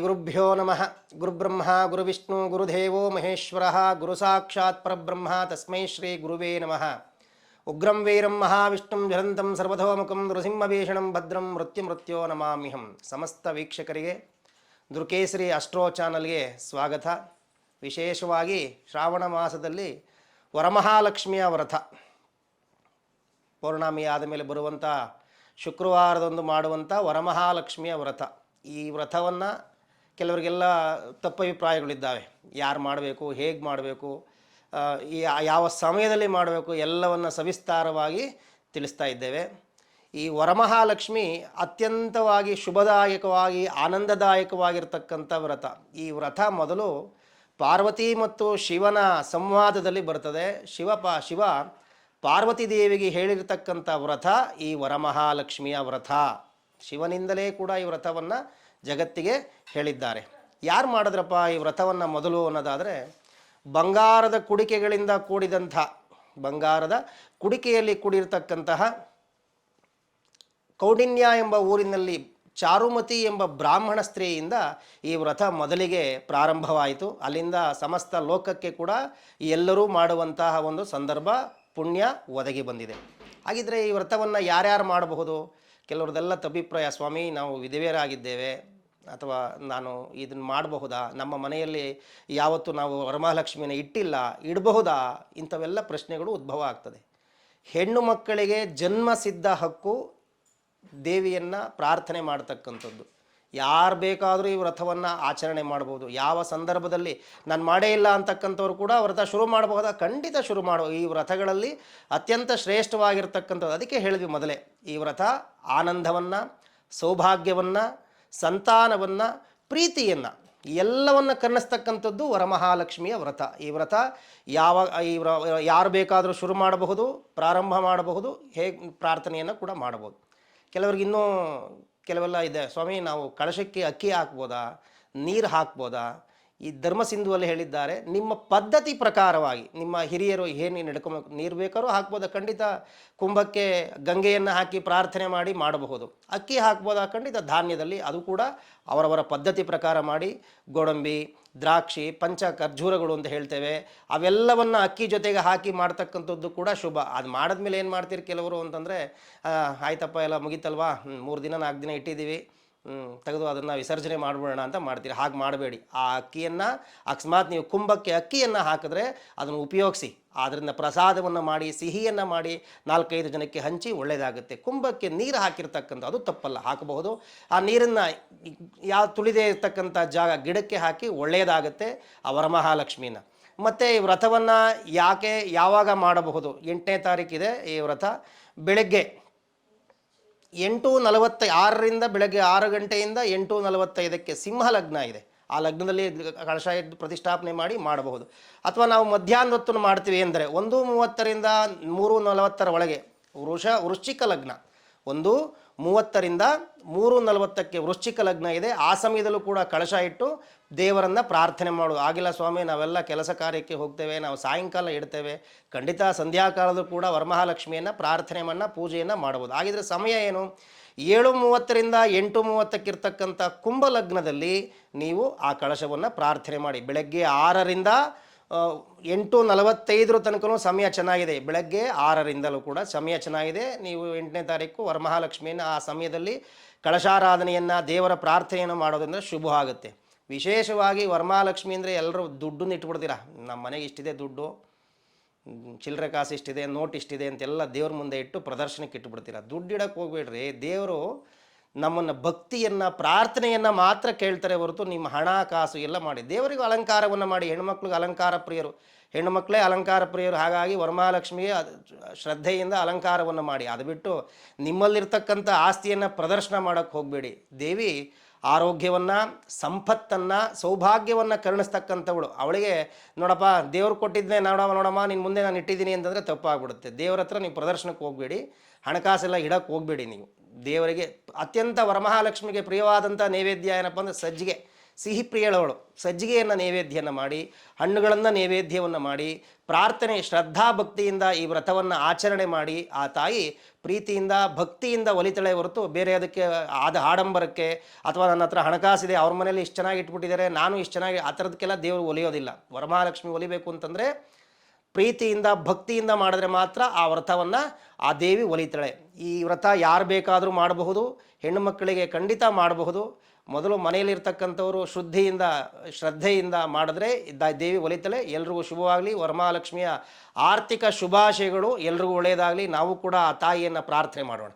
ಗುರುಭ್ಯೋ ನಮಃ ಗುರುಬ್ರಹ್ಮ ಗುರುವಿಷ್ಣು ಗುರುದೇವೋ ಮಹೇಶ್ವರ ಗುರು ಸಾಕ್ಷಾತ್ ಪರಬ್ರಹ್ಮ ತಸ್ಮೈ ಶ್ರೀ ಗುರುವೇ ನಮಃ ಉಗ್ರಂ ವೀರಂ ಮಹಾವಿಷ್ಣುಂ ಜ್ವಲಂತಂ ಸರ್ವಧೋಮುಖಂ ನೃಸಿಂಹಭೀಷಣಂ ಭದ್ರಂ ಮೃತ್ಯು ಮೃತ್ಯೋ ನಮಾಮಿಹಂ ಸಮಸ್ತ ವೀಕ್ಷಕರಿಗೆ ದುರ್ಕೇಸರಿ ಅಸ್ಟ್ರೋ ಚಾನಲ್ಗೆ ಸ್ವಾಗತ ವಿಶೇಷವಾಗಿ ಶ್ರಾವಣ ಮಾಸದಲ್ಲಿ ವರಮಹಾಲಕ್ಷ್ಮಿಯ ವ್ರತ. ಪೌರ್ಣಮಿ ಆದ ಮೇಲೆ ಬರುವಂಥ ಶುಕ್ರವಾರದಂದು ಮಾಡುವಂಥ ವರಮಹಾಲಕ್ಷ್ಮಿಯ ವ್ರತ. ಈ ವ್ರತವನ್ನು ಕೆಲವರಿಗೆಲ್ಲ ತಪ್ಪಭಿಪ್ರಾಯಗಳಿದ್ದಾವೆ. ಯಾರು ಮಾಡಬೇಕು, ಹೇಗೆ ಮಾಡಬೇಕು ಯಾವ ಸಮಯದಲ್ಲಿ ಮಾಡಬೇಕು ಎಲ್ಲವನ್ನು ಸವಿಸ್ತಾರವಾಗಿ ತಿಳಿಸ್ತಾ ಇದ್ದೇವೆ. ಈ ವರಮಹಾಲಕ್ಷ್ಮಿ ಅತ್ಯಂತವಾಗಿ ಶುಭದಾಯಕವಾಗಿ, ಆನಂದದಾಯಕವಾಗಿರ್ತಕ್ಕಂಥ ವ್ರತ. ಈ ವ್ರತ ಮೊದಲು ಪಾರ್ವತಿ ಮತ್ತು ಶಿವನ ಸಂವಾದದಲ್ಲಿ ಬರ್ತದೆ. ಶಿವ ಪಾ, ಶಿವ ಪಾರ್ವತಿ ದೇವಿಗೆ ಹೇಳಿರ್ತಕ್ಕಂಥ ವ್ರತ ಈ ವರಮಹಾಲಕ್ಷ್ಮಿಯ ವ್ರತ. ಶಿವನಿಂದಲೇ ಕೂಡ ಈ ವ್ರತವನ್ನು ಜಗತ್ತಿಗೆ ಹೇಳಿದ್ದಾರೆ. ಯಾರು ಮಾಡಿದ್ರಪ್ಪ ಈ ವ್ರತವನ್ನು ಮೊದಲು ಅನ್ನೋದಾದರೆ, ಬಂಗಾರದ ಕುಡಿಕೆಗಳಿಂದ ಕೂಡಿದಂಥ, ಬಂಗಾರದ ಕುಡಿಕೆಯಲ್ಲಿ ಕೂಡಿರ್ತಕ್ಕಂತಹ ಕೌಡಿನ್ಯ ಎಂಬ ಊರಿನಲ್ಲಿ ಚಾರುಮತಿ ಎಂಬ ಬ್ರಾಹ್ಮಣ ಸ್ತ್ರೀಯಿಂದ ಈ ವ್ರತ ಮೊದಲಿಗೆ ಪ್ರಾರಂಭವಾಯಿತು. ಅಲ್ಲಿಂದ ಸಮಸ್ತ ಲೋಕಕ್ಕೆ ಕೂಡ ಎಲ್ಲರೂ ಮಾಡುವಂತಹ ಒಂದು ಸಂದರ್ಭ, ಪುಣ್ಯ ಒದಗಿ ಬಂದಿದೆ. ಹಾಗಿದ್ರೆ ಈ ವ್ರತವನ್ನು ಯಾರ್ಯಾರು ಮಾಡಬಹುದು? ಕೆಲವ್ರದ್ದೆಲ್ಲ ತಭಿಪ್ರಾಯ ಸ್ವಾಮಿ, ನಾವು ವಿಧವೆಯರಾಗಿದ್ದೇವೆ ಅಥವಾ ನಾನು ಇದನ್ನು ಮಾಡಬಹುದಾ? ನಮ್ಮ ಮನೆಯಲ್ಲಿ ಯಾವತ್ತು ನಾವು ವರಮಹಾಲಕ್ಷ್ಮಿನ ಇಟ್ಟಿಲ್ಲ, ಇಡಬಹುದಾ? ಇಂಥವೆಲ್ಲ ಪ್ರಶ್ನೆಗಳು ಉದ್ಭವ ಆಗ್ತದೆ. ಹೆಣ್ಣು ಮಕ್ಕಳಿಗೆ ಜನ್ಮ ಸಿದ್ಧ ಹಕ್ಕು ದೇವಿಯನ್ನು ಪ್ರಾರ್ಥನೆ ಮಾಡ್ತಕ್ಕಂಥದ್ದು. ಯಾರು ಬೇಕಾದರೂ ಈ ವ್ರತವನ್ನು ಆಚರಣೆ ಮಾಡ್ಬೋದು. ಯಾವ ಸಂದರ್ಭದಲ್ಲಿ ನಾನು ಮಾಡೇ ಇಲ್ಲ ಅಂತಕ್ಕಂಥವ್ರು ಕೂಡ ವ್ರತ ಶುರು ಮಾಡಬಹುದಾ? ಖಂಡಿತ ಶುರು ಮಾಡೋ ಈ ವ್ರತಗಳಲ್ಲಿ ಅತ್ಯಂತ ಶ್ರೇಷ್ಠವಾಗಿರ್ತಕ್ಕಂಥದ್ದು. ಅದಕ್ಕೆ ಹೇಳಿದ್ವಿ ಮೊದಲೇ, ಈ ವ್ರತ ಆನಂದವನ್ನು, ಸೌಭಾಗ್ಯವನ್ನು ಸಂತಾನವನ್ನು, ಪ್ರೀತಿಯನ್ನು, ಎಲ್ಲವನ್ನು ಕರ್ಣಿಸ್ತಕ್ಕಂಥದ್ದು ವರಮಹಾಲಕ್ಷ್ಮಿಯ ವ್ರತ. ಈ ವ್ರತ ಯಾವ, ಈ ಯಾರು ಬೇಕಾದರೂ ಶುರು ಮಾಡಬಹುದು, ಪ್ರಾರಂಭ ಮಾಡಬಹುದು, ಹೇಗೆ ಪ್ರಾರ್ಥನೆಯನ್ನು ಕೂಡ ಮಾಡಬಹುದು. ಕೆಲವ್ರಿಗೆ ಇನ್ನೂ ಕೆಲವೆಲ್ಲ ಇದೆ. ಸ್ವಾಮಿ, ನಾವು ಕಳಶಕ್ಕೆ ಅಕ್ಕಿ ಹಾಕ್ಬೋದಾ? ನೀರು ಹಾಕ್ಬೋದಾ? ಈ ಧರ್ಮ ಸಿಂಧುವಲ್ಲಿ ಹೇಳಿದ್ದಾರೆ, ನಿಮ್ಮ ಪದ್ಧತಿ ಪ್ರಕಾರವಾಗಿ, ನಿಮ್ಮ ಹಿರಿಯರು ಏನು ನಡ್ಕೊಬೇಕು ನೀರು ಬೇಕಾದ್ರೂ ಹಾಕ್ಬೋದು, ಖಂಡಿತ ಕುಂಭಕ್ಕೆ ಗಂಗೆಯನ್ನು ಹಾಕಿ ಪ್ರಾರ್ಥನೆ ಮಾಡಿ ಮಾಡಬಹುದು. ಅಕ್ಕಿ ಹಾಕ್ಬೋದು? ಖಂಡಿತ ಧಾನ್ಯದಲ್ಲಿ ಅದು ಕೂಡ ಅವರವರ ಪದ್ಧತಿ ಪ್ರಕಾರ ಮಾಡಿ, ಗೋಡಂಬಿ, ದ್ರಾಕ್ಷಿ ಪಂಚ ಖರ್ಜೂರಗಳು ಅಂತ ಹೇಳ್ತೇವೆ, ಅವೆಲ್ಲವನ್ನು ಅಕ್ಕಿ ಜೊತೆಗೆ ಹಾಕಿ ಮಾಡ್ತಕ್ಕಂಥದ್ದು ಕೂಡ ಶುಭ. ಅದು ಮಾಡಿದ್ಮೇಲೆ ಏನು ಮಾಡ್ತೀರಿ ಕೆಲವರು ಅಂತಂದರೆ ಆಯ್ತಪ್ಪ, ಎಲ್ಲ ಮುಗಿತಲ್ವಾ? ಮೂರು ದಿನ ನಾಲ್ಕು ದಿನ ಇಟ್ಟಿದ್ದೀವಿ. ತೆಗೆದು ಅದನ್ನು ವಿಸರ್ಜನೆ ಮಾಡಿಬಿಡೋಣ ಅಂತ ಮಾಡ್ತೀರಿ. ಹಾಗೆ ಮಾಡಬೇಡಿ. ಆ ಅಕ್ಕಿಯನ್ನು ಅಕಸ್ಮಾತ್ ನೀವು ಕುಂಭಕ್ಕೆ ಅಕ್ಕಿಯನ್ನು ಹಾಕಿದ್ರೆ ಅದನ್ನು ಉಪಯೋಗಿಸಿ. ಅದರಿಂದ ಪ್ರಸಾದವನ್ನು ಮಾಡಿ, ಸಿಹಿಯನ್ನು ಮಾಡಿ ನಾಲ್ಕೈದು ಜನಕ್ಕೆ ಹಂಚಿ ಒಳ್ಳೆಯದಾಗುತ್ತೆ ಕುಂಭಕ್ಕೆ ನೀರು ಹಾಕಿರ್ತಕ್ಕಂಥ ಅದು ತಪ್ಪಲ್ಲ. ಹಾಕಬಹುದು. ಆ ನೀರನ್ನು ಯಾವ ತುಳಿದೇ ಇರ್ತಕ್ಕಂಥ ಜಾಗ ಗಿಡಕ್ಕೆ ಹಾಕಿ ಒಳ್ಳೆಯದಾಗುತ್ತೆ ಆ ವರಮಹಾಲಕ್ಷ್ಮಿನ ಮತ್ತು ಈ ವ್ರತವನ್ನು ಯಾಕೆ ಯಾವಾಗ ಮಾಡಬಹುದು? ಎಂಟನೇ ತಾರೀಕಿದೆ ಈ ವ್ರತ. ಬೆಳಗ್ಗೆ ಎಂಟು ನಲವತ್ತ ಆರರಿಂದ ಬೆಳಗ್ಗೆ ಆರು ಗಂಟೆಯಿಂದ ಎಂಟು ನಲವತ್ತೈದಕ್ಕೆ ಸಿಂಹ ಲಗ್ನ ಇದೆ. ಆ ಲಗ್ನದಲ್ಲಿ ಕಳಶ ಇಟ್ಟು ಪ್ರತಿಷ್ಠಾಪನೆ ಮಾಡಿ ಮಾಡಬಹುದು. ಅಥವಾ ನಾವು ಮಧ್ಯಾಹ್ನ ಹೊತ್ತು ಮಾಡ್ತೀವಿ ಅಂದರೆ ಒಂದು ಮೂವತ್ತರಿಂದ ಮೂರು ನಲವತ್ತರ ಒಳಗೆ ವೃಷ ವೃಶ್ಚಿಕ ಲಗ್ನ. ಒಂದು ಮೂವತ್ತರಿಂದ ಮೂರು ನಲವತ್ತಕ್ಕೆ ವೃಶ್ಚಿಕ ಲಗ್ನ ಇದೆ. ಆ ಸಮಯದಲ್ಲೂ ಕೂಡ ಕಳಶ ಇಟ್ಟು ದೇವರನ್ನು ಪ್ರಾರ್ಥನೆ ಮಾಡೋದು ಆಗಿಲ್ಲ ಸ್ವಾಮಿ, ನಾವೆಲ್ಲ ಕೆಲಸ ಕಾರ್ಯಕ್ಕೆ ಹೋಗ್ತೇವೆ, ನಾವು ಸಾಯಂಕಾಲ ಇಡ್ತೇವೆ. ಖಂಡಿತ ಸಂಧ್ಯಾಕಾಲದಲ್ಲೂ ಕೂಡ ವರಮಹಾಲಕ್ಷ್ಮಿಯನ್ನು ಪ್ರಾರ್ಥನೆಯನ್ನು ಪೂಜೆಯನ್ನು ಮಾಡ್ಬೋದು ಹಾಗಿದ್ರೆ ಸಮಯ ಏನು? ಏಳು ಮೂವತ್ತರಿಂದ ಎಂಟು ಮೂವತ್ತಕ್ಕಿರ್ತಕ್ಕಂಥ ಕುಂಭ ಲಗ್ನದಲ್ಲಿ ನೀವು ಆ ಕಳಶವನ್ನು ಪ್ರಾರ್ಥನೆ ಮಾಡಿ. ಬೆಳಗ್ಗೆ ಆರರಿಂದ ಎಂಟು ನಲವತ್ತೈದರ ತನಕನೂ ಸಮಯ ಚೆನ್ನಾಗಿದೆ. ಬೆಳಗ್ಗೆ ಆರರಿಂದಲೂ ಕೂಡ ಸಮಯ ಚೆನ್ನಾಗಿದೆ. ನೀವು ಎಂಟನೇ ತಾರೀಕು ವರಮಹಾಲಕ್ಷ್ಮಿಯನ್ನು ಆ ಸಮಯದಲ್ಲಿ ಕಳಶಾರಾಧನೆಯನ್ನು, ದೇವರ ಪ್ರಾರ್ಥನೆಯನ್ನು ಮಾಡೋದ್ರಿಂದ ಶುಭ ಆಗುತ್ತೆ. ವಿಶೇಷವಾಗಿ ವರಮಹಾಲಕ್ಷ್ಮಿ ಅಂದರೆ ಎಲ್ಲರೂ ದುಡ್ಡನ್ನು ಇಟ್ಬಿಡ್ತೀರಾ? ನಮ್ಮ ಮನೆಗೆ ಇಷ್ಟಿದೆ ದುಡ್ಡು. ಚಿಲ್ಲರೆ ಕಾಸು ಇಷ್ಟಿದೆ, ನೋಟ್ ಇಷ್ಟಿದೆ ಅಂತೆಲ್ಲ ದೇವ್ರ ಮುಂದೆ ಇಟ್ಟು ಪ್ರದರ್ಶನಕ್ಕೆ ಇಟ್ಬಿಡ್ತೀರಾ? ದುಡ್ಡು ಇಡಕ್ಕೆ ಹೋಗ್ಬೇಡ್ರಿ. ದೇವರು ನಮ್ಮನ್ನು ಭಕ್ತಿಯನ್ನು, ಪ್ರಾರ್ಥನೆಯನ್ನು ಮಾತ್ರ ಕೇಳ್ತಾರೆ ಹೊರತು ನಿಮ್ಮ ಹಣ, ಕಾಸು ಎಲ್ಲ ಮಾಡಿ. ದೇವರಿಗೂ ಅಲಂಕಾರವನ್ನು ಮಾಡಿ. ಹೆಣ್ಮಕ್ಳಿಗೆ ಅಲಂಕಾರ ಪ್ರಿಯರು. ಹೆಣ್ಣುಮಕ್ಕಳೇ ಅಲಂಕಾರ ಪ್ರಿಯರು. ಹಾಗಾಗಿ ವರಮಹಾಲಕ್ಷ್ಮಿಗೆ ಶ್ರದ್ಧೆಯಿಂದ ಅಲಂಕಾರವನ್ನು ಮಾಡಿ. ಅದು ಬಿಟ್ಟು ನಿಮ್ಮಲ್ಲಿರ್ತಕ್ಕಂಥ ಆಸ್ತಿಯನ್ನು ಪ್ರದರ್ಶನ ಮಾಡೋಕ್ಕೆ ಹೋಗಬೇಡಿ. ದೇವಿ ಆರೋಗ್ಯವನ್ನು, ಸಂಪತ್ತನ್ನು, ಸೌಭಾಗ್ಯವನ್ನು ಕರುಣಿಸ್ತಕ್ಕಂಥವಳು. ಅವಳಿಗೆ ನೋಡಪ್ಪ, ದೇವ್ರು ಕೊಟ್ಟಿದ್ದೆ ನೋಡಮ್ಮ ನೋಡಮ್ಮ ನಿನ್ನ ಮುಂದೆ ನಾನು ಇಟ್ಟಿದ್ದೀನಿ ಅಂತಂದರೆ ತಪ್ಪಾಗ್ಬಿಡುತ್ತೆ. ದೇವ್ರ ಹತ್ರ ನೀವು ಪ್ರದರ್ಶನಕ್ಕೆ ಹೋಗಬೇಡಿ. ಹಣಕಾಸೆಲ್ಲ ಇಡಕ್ಕೆ ಹೋಗಬೇಡಿ ನೀವು. ದೇವರಿಗೆ ಅತ್ಯಂತ ವರಮಹಾಲಕ್ಷ್ಮಿಗೆ ಪ್ರಿಯವಾದಂಥ ನೈವೇದ್ಯ ಏನಪ್ಪ ಅಂದರೆ ಸಜ್ಜಿಗೆ. ಸಿಹಿ ಪ್ರಿಯಳವಳು. ಸಜ್ಜಿಗೆಯನ್ನು ನೈವೇದ್ಯನ ಮಾಡಿ, ಹಣ್ಣುಗಳನ್ನು ನೈವೇದ್ಯವನ್ನು ಮಾಡಿ, ಪ್ರಾರ್ಥನೆ, ಶ್ರದ್ಧಾ ಭಕ್ತಿಯಿಂದ ಈ ವ್ರತವನ್ನು ಆಚರಣೆ ಮಾಡಿ, ಆ ತಾಯಿ ಪ್ರೀತಿಯಿಂದ, ಭಕ್ತಿಯಿಂದ ಒಲಿತಳೆ ಹೊರತು ಬೇರೆ ಅದಕ್ಕೆ ಆದ ಆಡಂಬರಕ್ಕೆ ಅಥವಾ ನನ್ನ ಹತ್ರ ಹಣಕಾಸಿದೆ, ಅವ್ರ ಮನೇಲಿ ಇಷ್ಟು ಚೆನ್ನಾಗಿ ಇಟ್ಬಿಟ್ಟಿದ್ದಾರೆ, ನಾನು ಇಷ್ಟು ಚೆನ್ನಾಗಿ ಆ ಥರದಕ್ಕೆಲ್ಲ ದೇವರು ಒಲಿಯೋದಿಲ್ಲ. ವರಮಹಾಲಕ್ಷ್ಮಿ ಒಲಿಬೇಕು ಅಂತಂದರೆ ಪ್ರೀತಿಯಿಂದ, ಭಕ್ತಿಯಿಂದ ಮಾಡಿದ್ರೆ ಮಾತ್ರ ಆ ವ್ರತವನ್ನು ಆ ದೇವಿ ಒಲಿತಾಳೆ. ಈ ವ್ರತ ಯಾರು ಬೇಕಾದರೂ ಮಾಡಬಹುದು, ಹೆಣ್ಣು ಮಕ್ಕಳಿಗೆ ಖಂಡಿತ ಮಾಡಬಹುದು. ಮೊದಲು ಮನೆಯಲ್ಲಿರ್ತಕ್ಕಂಥವರು ಶುದ್ಧಿಯಿಂದ, ಶ್ರದ್ಧೆಯಿಂದ ಮಾಡಿದ್ರೆ ದ ದೇವಿ ಒಲಿತಾಳೆ. ಎಲ್ರಿಗೂ ಶುಭವಾಗಲಿ. ವರಮಹಾಲಕ್ಷ್ಮಿಯ ಆರ್ಥಿಕ ಶುಭಾಶಯಗಳು ಎಲ್ರಿಗೂ ಒಳ್ಳೆಯದಾಗಲಿ. ನಾವು ಕೂಡ ಆ ತಾಯಿಯನ್ನು ಪ್ರಾರ್ಥನೆ ಮಾಡೋಣ.